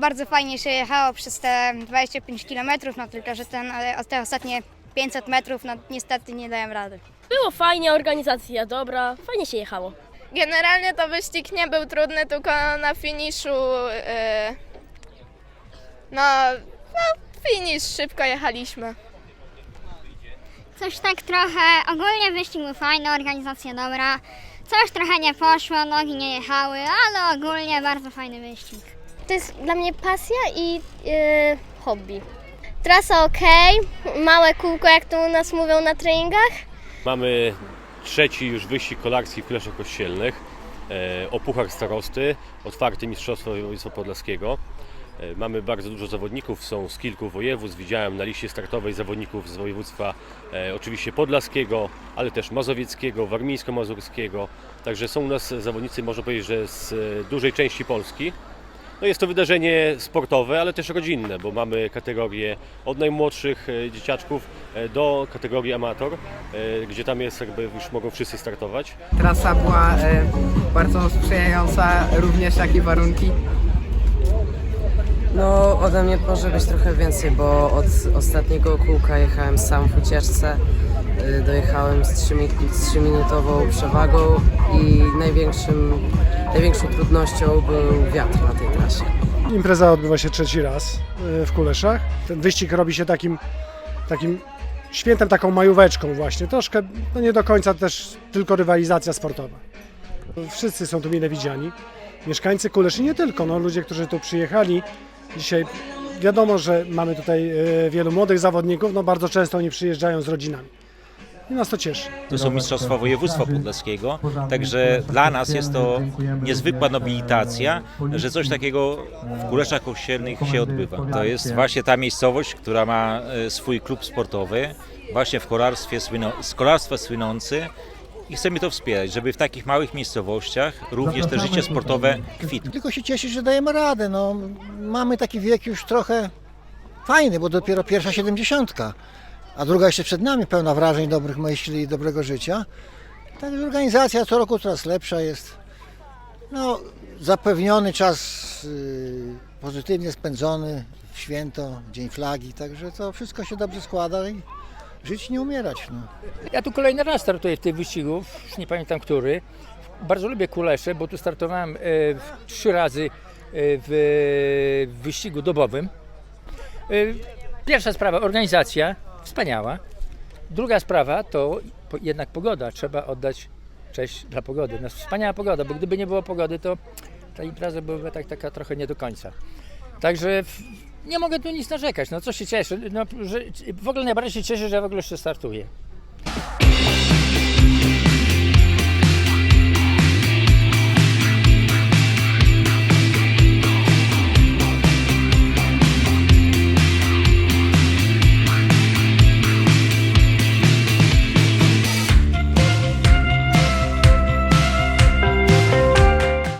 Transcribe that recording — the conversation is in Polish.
Bardzo fajnie się jechało przez te 25 km, no tylko że ten, ale te ostatnie 500 metrów, no niestety nie dałem rady. Było fajnie, organizacja dobra, fajnie się jechało. Generalnie to wyścig nie był trudny, tylko na finiszu. Yy, no, no, finisz szybko jechaliśmy. Coś tak trochę, ogólnie wyścig był fajny, organizacja dobra. Coś trochę nie poszło, nogi nie jechały, ale ogólnie bardzo fajny wyścig. To jest dla mnie pasja i yy, hobby. Trasa ok, małe kółko jak to u nas mówią na treningach. Mamy trzeci już wyścig kolarski w Kuleszach Kościelnych e, o Starosty, otwarte Mistrzostwo Województwa Podlaskiego. E, Mamy bardzo dużo zawodników, są z kilku województw. Widziałem na liście startowej zawodników z województwa e, oczywiście podlaskiego, ale też mazowieckiego, warmińsko-mazurskiego. Także są u nas zawodnicy, można powiedzieć, że z e, dużej części Polski. No jest to wydarzenie sportowe, ale też rodzinne, bo mamy kategorię od najmłodszych e, dzieciaczków e, do kategorii amator, e, gdzie tam jest jakby już mogą wszyscy startować. Trasa była bardzo sprzyjająca, również takie warunki. No, ode mnie może być trochę więcej, bo od ostatniego kółka jechałem sam w ucieczce. Y, Dojechałem z 3-minutową przewagą i największym, największą trudnością był wiatr na tej trasie. Impreza odbywa się trzeci raz y, w Kuleszach. Ten wyścig robi się takim, takim świętem, taką majóweczką właśnie. Troszkę, no nie do końca też tylko rywalizacja sportowa. Wszyscy są tu mile widziani. Mieszkańcy Kulesz i nie tylko, no, ludzie, którzy tu przyjechali. Dzisiaj wiadomo, że mamy tutaj y, wielu młodych zawodników, no bardzo często oni przyjeżdżają z rodzinami. I nas to cieszy. To są Mistrzostwa Województwa Podlaskiego, także dla nas jest to niezwykła nobilitacja, że coś takiego w Kuleszach Kościelnych się odbywa. To jest właśnie ta miejscowość, która ma e, swój klub sportowy, właśnie w kolarstwie, z kolarstwa słynący i chcemy to wspierać, żeby w takich małych miejscowościach również te życie sportowe kwitło. Tylko się cieszyć, że dajemy radę. No, mamy taki wiek już trochę fajny, bo dopiero pierwsza siedemdziesiątka, a druga jeszcze przed nami, pełna wrażeń, dobrych myśli i dobrego życia. Także organizacja co roku coraz lepsza jest. No, zapewniony czas y, pozytywnie spędzony w święto, Dzień Flagi, także to wszystko się dobrze składa i żyć nie umierać. No. Ja tu kolejny raz startuję w tych wyścigu, już nie pamiętam który. Bardzo lubię kulesze, bo tu startowałem e, trzy razy e, w, w wyścigu dobowym. E, Pierwsza sprawa, organizacja, wspaniała. Druga sprawa to po- jednak pogoda. Trzeba oddać cześć dla pogody. No, wspaniała pogoda, bo gdyby nie było pogody, to ta impreza byłaby tak, taka trochę nie do końca. Także nie mogę tu nic narzekać. No co się cieszę, no, że, w ogóle najbardziej się cieszę, że w ogóle jeszcze startuję.